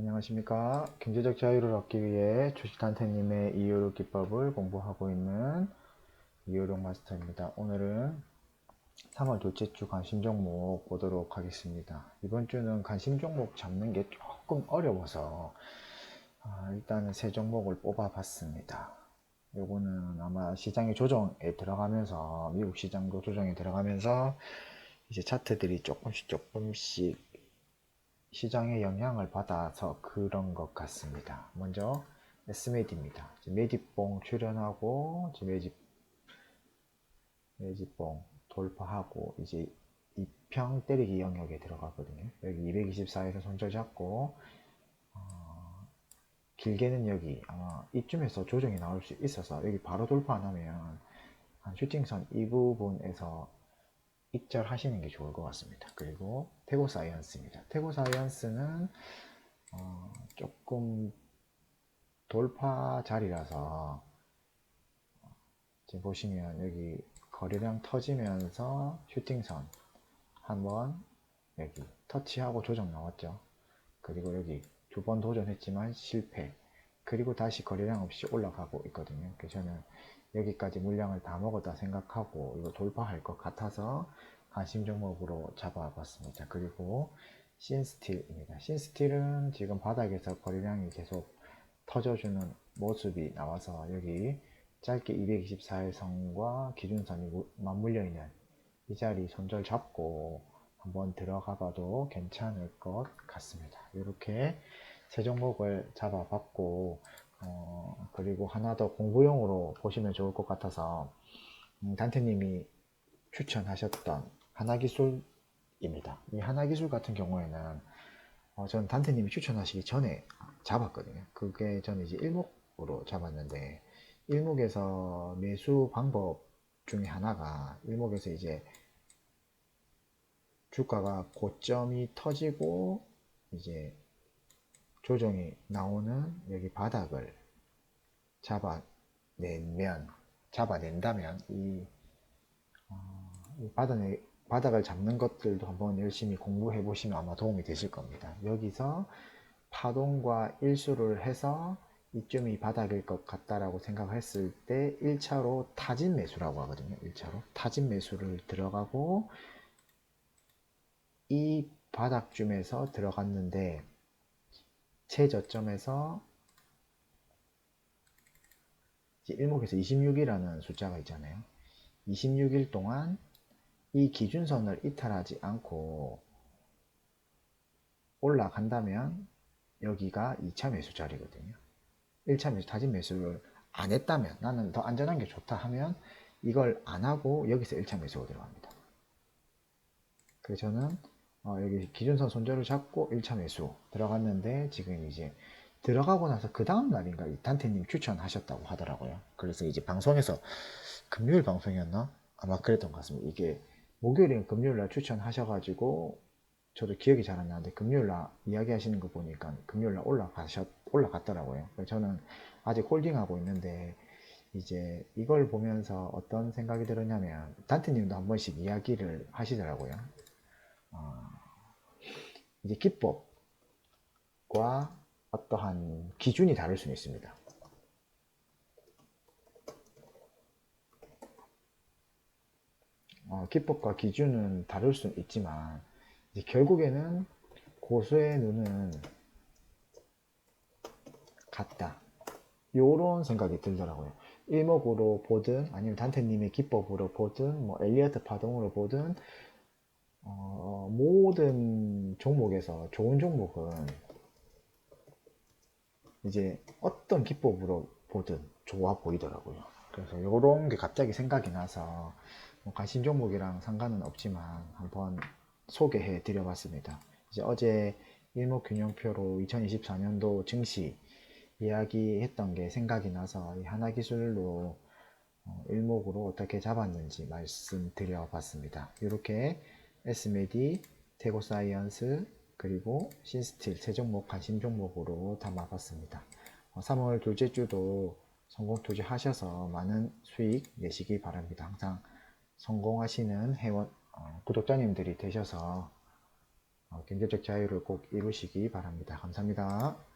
안녕하십니까. 경제적 자유를 얻기 위해 주식단태님의 이요록 기법을 공부하고 있는 이요록 마스터입니다. 오늘은 3월 둘째 주 관심 종목 보도록 하겠습니다. 이번 주는 관심 종목 잡는 게 조금 어려워서 아, 일단은 세 종목을 뽑아 봤습니다. 요거는 아마 시장의 조정에 들어가면서 미국 시장도 조정에 들어가면서 이제 차트들이 조금씩 조금씩 시장의 영향을 받아서 그런 것 같습니다. 먼저 S메디입니다. 메디뽕 출연하고 메디 메디뽕 돌파하고 이제 2평 때리기 영역에 들어가거든요. 여기 224에서 손절 잡고 어, 길게는 여기 아마 이쯤에서 조정이 나올 수 있어서 여기 바로 돌파 안 하면 한 슈팅선 이 부분에서 입절하시는 게 좋을 것 같습니다. 그리고 태고 사이언스입니다. 태고 사이언스는 어, 조금 돌파 자리라서 지금 보시면 여기 거래량 터지면서 슈팅선 한번 여기 터치하고 조정 나왔죠. 그리고 여기 두 번 도전했지만 실패. 그리고 다시 거래량 없이 올라가고 있거든요. 그래서 저는 여기까지 물량을 다 먹었다 생각하고 이거 돌파할 것 같아서 관심 종목으로 잡아봤습니다. 그리고 신스틸입니다. 신스틸은 지금 바닥에서 거래량이 계속 터져주는 모습이 나와서 여기 짧게 224일 선과 기준선이 맞물려 있는 이 자리 손절 잡고 한번 들어가 봐도 괜찮을 것 같습니다. 이렇게 세 종목을 잡아봤고 어, 그리고 하나 더 공부용으로 보시면 좋을 것 같아서 음, 단태님이 추천하셨던 하나기술입니다. 이 하나기술 같은 경우에는 어, 전 단태님이 추천하시기 전에 잡았거든요. 그게 저는 이제 일목으로 잡았는데 일목에서 매수 방법 중에 하나가 일목에서 이제 주가가 고점이 터지고 이제 조정이 나오는 여기 바닥을 잡아내면 잡아낸다면 이, 어, 이 바닥에, 바닥을 잡는 것들도 한번 열심히 공부해 보시면 아마 도움이 되실 겁니다. 여기서 파동과 일수를 해서 이쯤이 바닥일 것 같다라고 생각했을 때 1차로 타진 매수라고 하거든요. 1차로 타진 매수를 들어가고 이 바닥쯤에서 들어갔는데 최저점에서 1목에서 26이라는 숫자가 있잖아요. 26일 동안 이 기준선을 이탈하지 않고 올라간다면 여기가 2차 매수 자리거든요. 1차 매수, 타진 매수를 안 했다면 나는 더 안전한 게 좋다 하면 이걸 안 하고 여기서 1차 매수가 들어갑니다. 그래서 저는 어, 여기 기준선 손절을 잡고 1차 매수 들어갔는데 지금 이제 들어가고 나서 그 다음 날인가 이 단태님 추천하셨다고 하더라고요. 그래서 이제 방송에서 금요일 방송이었나? 아마 그랬던 것 같습니다. 이게 목요일이나 금요일 날 추천하셔가지고 저도 기억이 잘 안 나는데 금요일 날 이야기하시는 거 보니까 금요일 날 올라가셨 올라갔더라고요. 저는 아직 홀딩하고 있는데 이제 이걸 보면서 어떤 생각이 들었냐면 단태님도 한 번씩 이야기를 하시더라고요. 어, 이제 기법과 어떠한 기준이 다를 수는 있습니다. 어, 기법과 기준은 다를 수는 있지만 결국에는 고수의 눈은 같다. 요런 생각이 들더라고요. 일목으로 보든 아니면 단태님의 기법으로 보든 뭐 엘리어트 파동으로 보든 어, 모든 종목에서 좋은 종목은 이제 어떤 기법으로 보든 좋아 보이더라고요. 그래서 이런 게 갑자기 생각이 나서 뭐 관심 종목이랑 상관은 없지만 한번 소개해 드려봤습니다. 이제 어제 일목균형표로 2024년도 증시 이야기했던 게 생각이 나서 이 하나 기술로 어, 일목으로 어떻게 잡았는지 말씀드려 봤습니다. 이렇게 S메디, 테고사이언스, 그리고 신스틸 세 종목 관심 종목으로 담아봤습니다. 3월 어, 둘째 주도 성공 투자하셔서 많은 수익 내시기 바랍니다. 항상 성공하시는 회원 어, 구독자님들이 되셔서 어, 경제적 자유를 꼭 이루시기 바랍니다. 감사합니다.